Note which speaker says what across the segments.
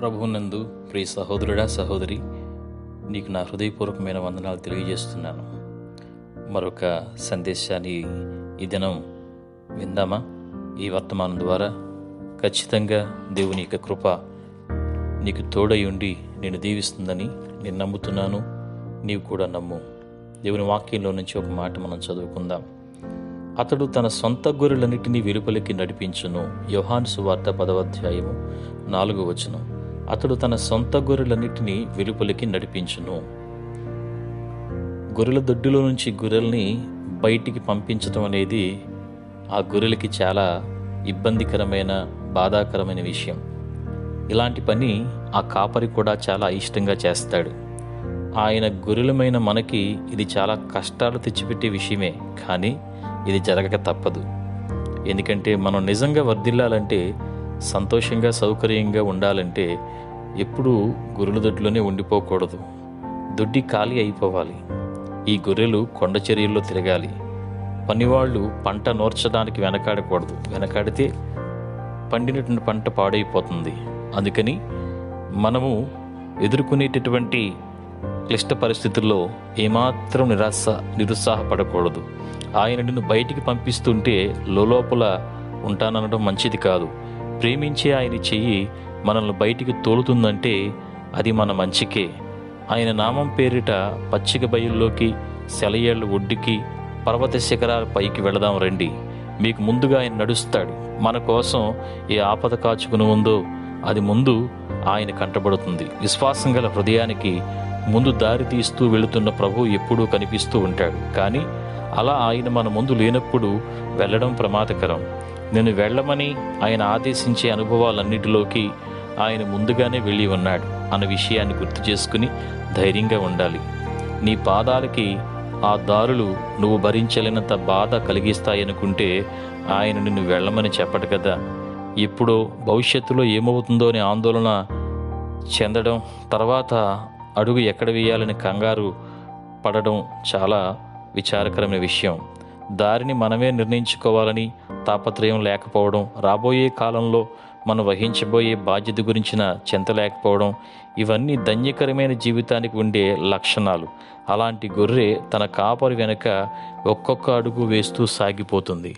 Speaker 1: ప్రభువునందు ప్రియ సహోదరుడా సహోదరి నీకు నా హృదయపూర్వకమైన వందనాలు తెలియజేస్తున్నాను. మరొక సందేశాన్ని ఈ దినం విందామా? ఈ వర్తమానం ద్వారా ఖచ్చితంగా దేవుని యొక్క కృప నీకు తోడై ఉండి నేను దీవిస్తుందని నేను నమ్ముతున్నాను. నీవు కూడా నమ్ము. దేవుని వాక్యంలో నుంచి ఒక మాట మనం చదువుకుందాం. అతడు తన సొంత గొర్రెలన్నిటినీ వెలుపలికి నడిపించును. యోహాన్ సువార్త పదవాధ్యాయము నాలుగో వచనం. అతడు తన సొంత గొర్రెలన్నిటినీ వెలుపలికి నడిపించును. గొర్రెల దొడ్డిలో నుంచి గొర్రెల్ని బయటికి పంపించడం అనేది ఆ గొర్రెలకి చాలా ఇబ్బందికరమైన బాధాకరమైన విషయం. ఇలాంటి పని ఆ కాపరి కూడా చాలా ఇష్టంగా చేస్తాడు. ఆయన గొర్రెలమైన మనకి ఇది చాలా కష్టాలు తెచ్చిపెట్టే విషయమే కానీ ఇది జరగక తప్పదు. ఎందుకంటే మనం నిజంగా వర్ధిల్లాలంటే సంతోషంగా సౌకర్యంగా ఉండాలంటే ఎప్పుడూ గొర్రెల దొడ్లోనే ఉండిపోకూడదు. దొడ్డి ఖాళీ అయిపోవాలి. ఈ గొర్రెలు కొండ చర్యల్లో తిరగాలి. పనివాళ్ళు పంట నోర్చడానికి వెనకాడకూడదు. వెనకాడితే పండినటువంటి పంట పాడైపోతుంది. అందుకని మనము ఎదుర్కొనేటటువంటి క్లిష్ట పరిస్థితుల్లో ఏమాత్రం నిరాశ నిరుత్సాహపడకూడదు. ఆయన నిన్ను బయటికి పంపిస్తుంటే లోపల ఉంటాననడం మంచిది కాదు. ప్రేమించే ఆయన చెయ్యి మనల్ని బయటికి తోలుతుందంటే అది మన మంచికే. ఆయన నామం పేరిట పచ్చిక బయల్లోకి సెలయేళ్ళు ఒడ్డుకి పర్వత శిఖరాల పైకి వెళదాం రండి. మీకు ముందుగా ఆయన నడుస్తాడు. మన కోసం ఏ ఆపద కాచుకుని ఉందో అది ముందు ఆయన కంటబడుతుంది. విశ్వాసం గల హృదయానికి ముందు దారి తీస్తూ వెళుతున్న ప్రభు ఎప్పుడూ కనిపిస్తూ ఉంటాడు. కానీ అలా ఆయన మన ముందు లేనప్పుడు వెళ్ళడం ప్రమాదకరం. నేను వెళ్ళమని ఆయన ఆదేశించే అనుభవాలన్నిటిలోకి ఆయన ముందుగానే వెళ్ళి ఉన్నాడు అన్న విషయాన్ని గుర్తు చేసుకుని ధైర్యంగా ఉండాలి. నీ పాదాలకి ఆ దారులు నువ్వు భరించలేనంత బాధ కలిగిస్తాయనుకుంటే ఆయన నిన్ను వెళ్ళమని చెప్పడు కదా. ఎప్పుడో భవిష్యత్తులో ఏమవుతుందో అనే ఆందోళన చెందడం తర్వాత అడుగు ఎక్కడ వేయాలని కంగారు పడడం చాలా విచారకరమైన విషయం. దారిని మనమే నిర్ణయించుకోవాలని తాపత్రయం లేకపోవడం రాబోయే కాలంలో మనం వహించబోయే బాధ్యత గురించిన చింత లేకపోవడం ఇవన్నీ ధన్యకరమైన జీవితానికి ఉండే లక్షణాలు. అలాంటి గొర్రె తన కాపరి వెనక ఒక్కొక్క అడుగు వేస్తూ సాగిపోతుంది.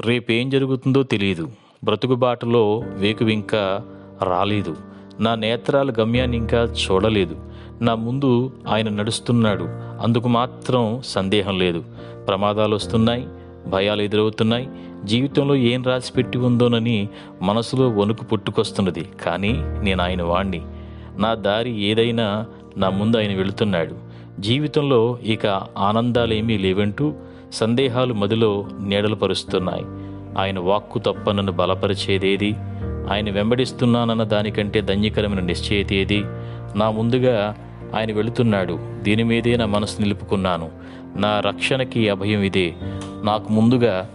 Speaker 1: రేపేం జరుగుతుందో తెలియదు. బ్రతుకుబాటులో వేకువి ఇంకా రాలేదు. నా నేత్రాలు గమ్యాన్ని ఇంకా చూడలేదు. నా ముందు ఆయన నడుస్తున్నాడు. అందుకు మాత్రం సందేహం లేదు. ప్రమాదాలు వస్తున్నాయి భయాలు ఎదురవుతున్నాయి. జీవితంలో ఏం రాసిపెట్టి ఉందోనని మనసులో వణుకు పుట్టుకొస్తున్నది. కానీ నేను ఆయన వాణ్ణి. నా దారి ఏదైనా నా ముందు ఆయన వెళుతున్నాడు. జీవితంలో ఇక ఆనందాలేమీ లేవంటూ సందేహాలు మదిలో నీడలు పరుస్తున్నాయి. ఆయన వాక్కు తప్ప నన్ను బలపరిచేదేది? ఆయన వెంబడిస్తున్నానన్న దానికంటే ధన్యకరమైన నిశ్చయిత ఏది? నా ముందుగా ఆయన వెళుతున్నాడు. దీని మీదే నా మనసు నిలుపుకున్నాను. నా రక్షణకి అభయం ఇదే. నాకు ముందుగా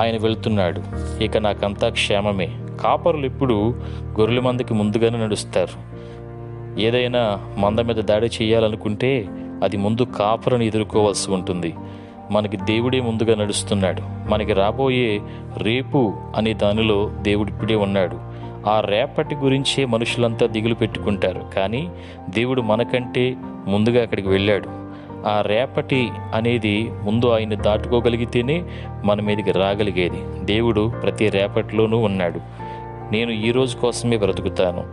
Speaker 1: ఆయన వెళ్తున్నాడు. ఇక నాకంతా క్షేమమే. కాపరులు ఎప్పుడు గొర్రెల మందకి ముందుగానే నడుస్తారు. ఏదైనా మంద మీద దాడి చేయాలనుకుంటే అది ముందు కాపరుని ఎదుర్కోవాల్సి ఉంటుంది. మనకి దేవుడే ముందుగా నడుస్తున్నాడు. మనకి రాబోయే రేపు అనే దానిలో దేవుడిప్పుడే ఉన్నాడు. ఆ రేపటి గురించే మనుషులంతా దిగులు పెట్టుకుంటారు. కానీ దేవుడు మనకంటే ముందుగా అక్కడికి వెళ్ళాడు. ఆ రేపటి అనేది ముందు ఆయన దాటుకోగలిగితేనే మన మీదకి రాగలిగేది. దేవుడు ప్రతి రేపటిలోనూ ఉన్నాడు. నేను ఈ రోజు కోసమే బ్రతుకుతాను.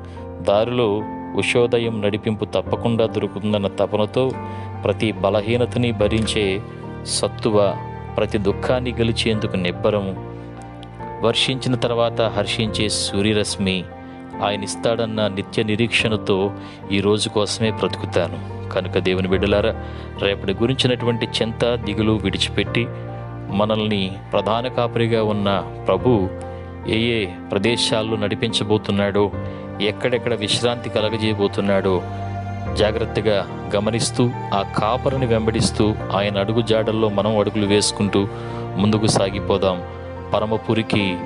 Speaker 1: దారిలో ఉషోదయం నడిపింపు తప్పకుండా దొరుకుతుందన్న తపనతో ప్రతి బలహీనతని భరించే సత్తువ ప్రతి దుఃఖాన్ని గెలిచేందుకు నిబ్బరము వర్షించిన తర్వాత హర్షించే సూర్యరశ్మి ఆయన ఇస్తాడన్న నిత్య నిరీక్షణతో ఈ రోజు కోసమే బ్రతుకుతాను. కనుక దేవుని బిడ్డలారా రేపటి గురించినటువంటి చింత దిగులు విడిచిపెట్టి మనల్ని ప్రధాన కాపరిగా ఉన్న ప్రభు ఏ ఏ ప్రదేశాల్లో నడిపించబోతున్నాడో ఎక్కడెక్కడ విశ్రాంతి కలగజేయబోతున్నాడో జాగ్రత్తగా గమనిస్తూ ఆ కాపరిని వెంబడిస్తూ ఆయన అడుగు జాడల్లో మనం అడుగులు వేసుకుంటూ ముందుకు సాగిపోదాం. పరమపురికి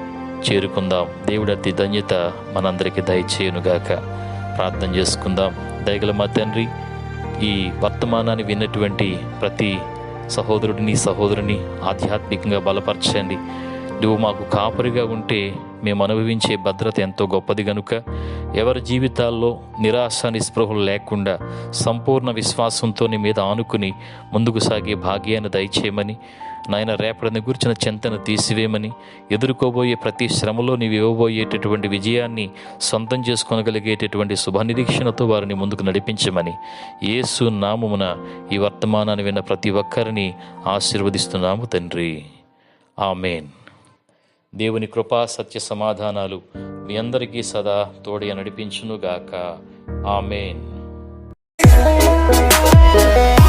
Speaker 1: చేరుకుందాం. దేవుడి అతి ధన్యత మనందరికీ దయచేయునుగాక. ప్రార్థన చేసుకుందాం. దయగల మా తండ్రి ఈ వర్తమానాన్ని విన్నటువంటి ప్రతి సహోదరుడిని సహోదరుని ఆధ్యాత్మికంగా బలపరచండి. నువ్వు మాకు కాపరిగా ఉంటే మేము అనుభవించే భద్రత ఎంతో గొప్పది గనుక. ఎవరి జీవితాల్లో నిరాశ నిస్పృహలు లేకుండా సంపూర్ణ విశ్వాసంతో నీ మీద ఆనుకుని ముందుకు సాగే భాగ్యాన్ని దయచేయమని నాయన రేపటిని గురించిన చింతన తీసివేయమని ఎదుర్కోబోయే ప్రతి శ్రమలో నీవు ఇవ్వబోయేటటువంటి విజయాన్ని సొంతం చేసుకోగలిగేటటువంటి శుభనిరీక్షణతో వారిని ముందుకు నడిపించమని యేసు నామమున ఈ వర్తమానాన్ని విన్న ప్రతి ఒక్కరిని ఆశీర్వదిస్తున్నాము తండ్రి. ఆమెన్. దేవుని కృపా సత్య సమాధానాలు మీ అందరికీ సదా తోడి నడిపించునుగాక. ఆమెన్.